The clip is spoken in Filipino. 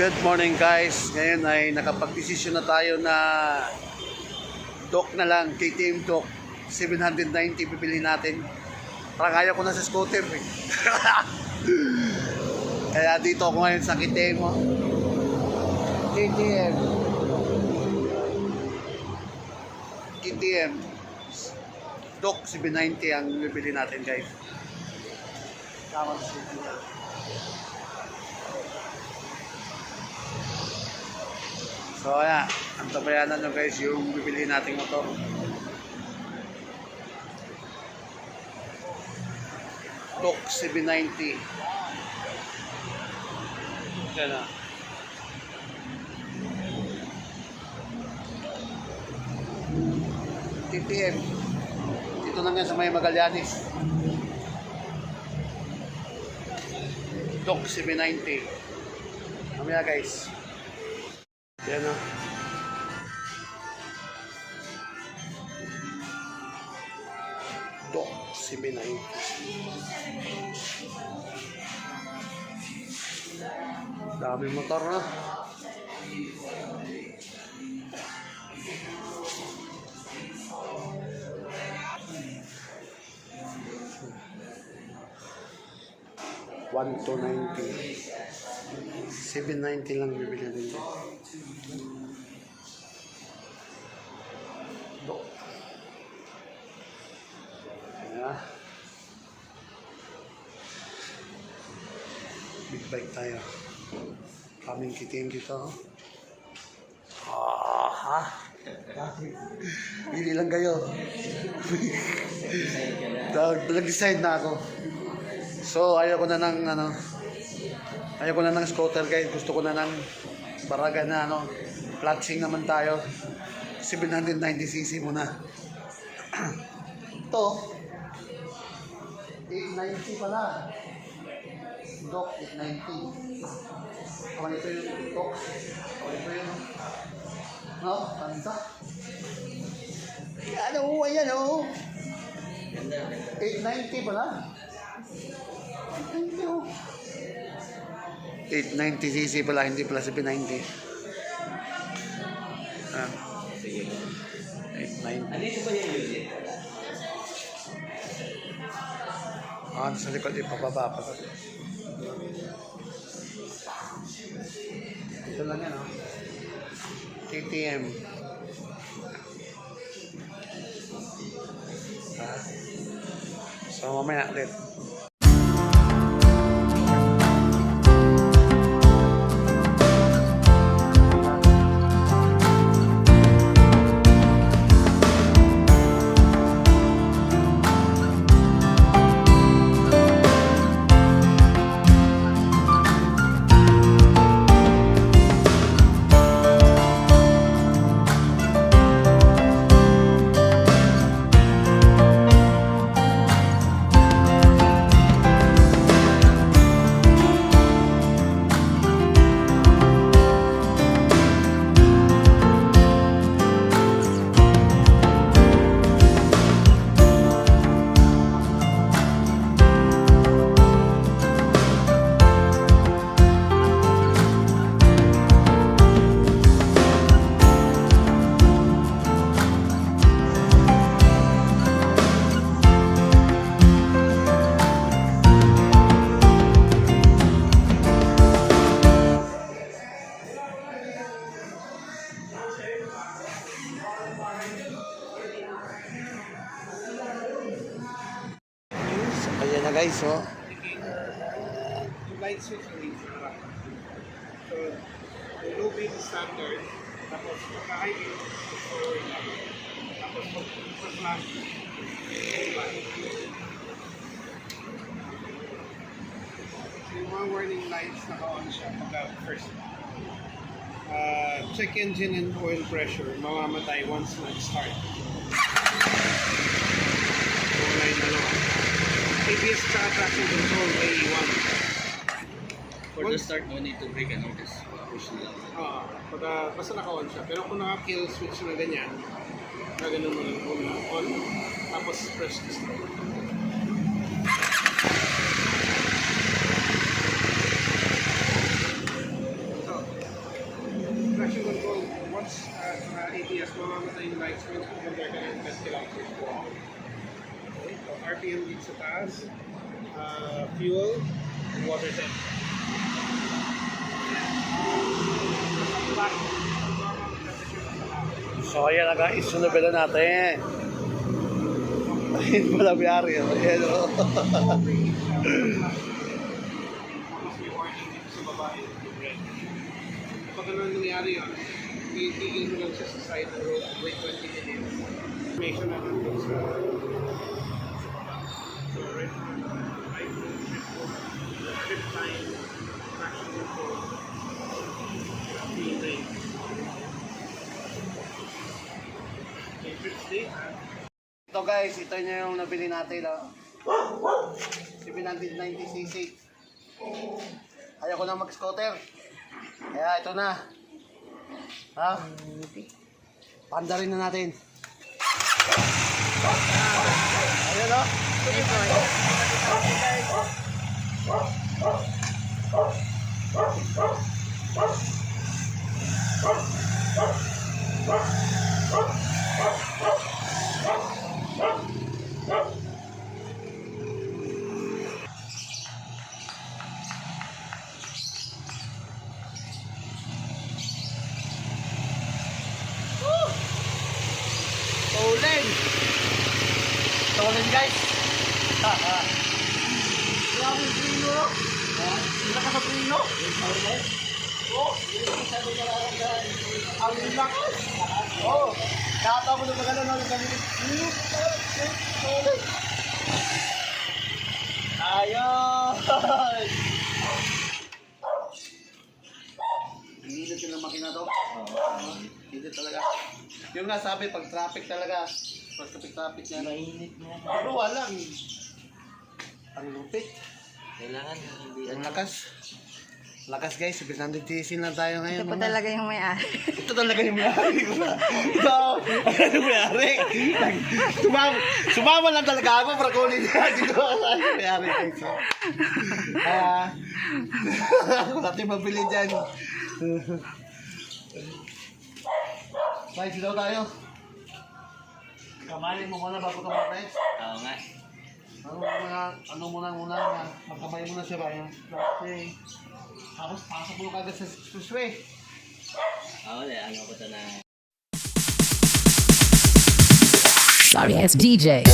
Good morning guys. Ngayon ay nakapag-desisyon na tayo na dock na lang, KTM dock. 790 bibili natin. Parang kaya ko na sa scooter eh. Kaya dito ako ngayon sa KTM. KTM. KTM. Dock 790 ang bibili natin guys. Tama sa So ayan, ang tabayanan nyo guys yung bibili nating motor. Tok 790. Yan na. TPM. Dito lang yan sa may Magallanes. Tok 790. Mamaya guys. Yan o. Dok, si Binay. Dami motor na. One to ninety. Seven ninety lang bibili nito. Do. Ayan. Big bike tayo. Kaming kitim dito. Ah, ha? Bili lang kayo. Nag-decide na ako. So, ayaw ko na ng ano, ayaw ko na ng scooter guys. Gusto ko na ng baraga na ano, flatching naman tayo. 790cc muna. Ito, 890 pala. Dok, 890. O, ito yung Dok. O, ito yung, no, tanda. Ano, ayan o. 890 pala. 890 o. 890cc pala, hindi pala 790. Ah. Sige. 890. Ano ito yung unit? Ah, sa likod ipababa pa. Ito lang yan, oh. KTM. Ah. So, mamaya ulit. Yung light switch ang easy pa. So, yung low beam standard, tapos pagka high beam, forward lang. Tapos pag pag flash, iba. So, yung mga warning lights, naka-on siya pagka first. Uh, check engine and oil pressure, mamamatay once nag-start. So, wala yung dalawa. ABS tsaka traction control, A1. For Once, the start, no need to break ano, just push na lang. Ah, Oo, uh, basta naka-on siya. Pero kung naka-kill switch na ganyan, na ganun mo lang kung on, tapos press the start. So, traction control, once uh, sa ABS, mamamatay yung light switch, kung ka ng ventilator switch ko. Okay, so RPM dito sa taas, uh, fuel, and water temp. So ayan na guys, sunod na natin. Ayun. Ayan o. Dito sa baba yung red. Kapag ano nangyari yun, titigil mo lang sa side road, wait 20 minutes. Information na nandun sa. So right now, right road, trip time, traction Ito guys, ito na yung nabili natin. Oh. 790cc. Ayaw ko na mag-scooter. Kaya ito na. Ha? Panda rin na natin. Ayan o. Stolen. Stolen guys. Grabe yung prino. Ha? Sila ka sa prino? Oo. Ang lakas. Nakatawa mo na maganda na kami. Ayun. Inilid yung makina to. Inilid talaga. Yung nga sabi, pag traffic talaga, pag traffic traffic niya. Mainit mo. Pero walang. Ang lupit. Kailangan hindi Ang lakas. Lakas guys, 700cc lang tayo ngayon. Ito po mga- talaga yung may-ari. Ito talaga yung may-ari ko na. Ito, ano yung may-ari? Sumama, sumama lang talaga ako para kunin niya. Dito ako sa yung may-ari guys. Ah, ako natin mabili dyan. Guys, daw tayo. Kamali mo muna bago ka mag-next. Oo nga. Ano muna, ano muna muna, na magkamay muna siya ba yung plastic. Tapos pasok mo kagad sa expressway. Oo, wala. Ano ko to na... Sorry ass DJ.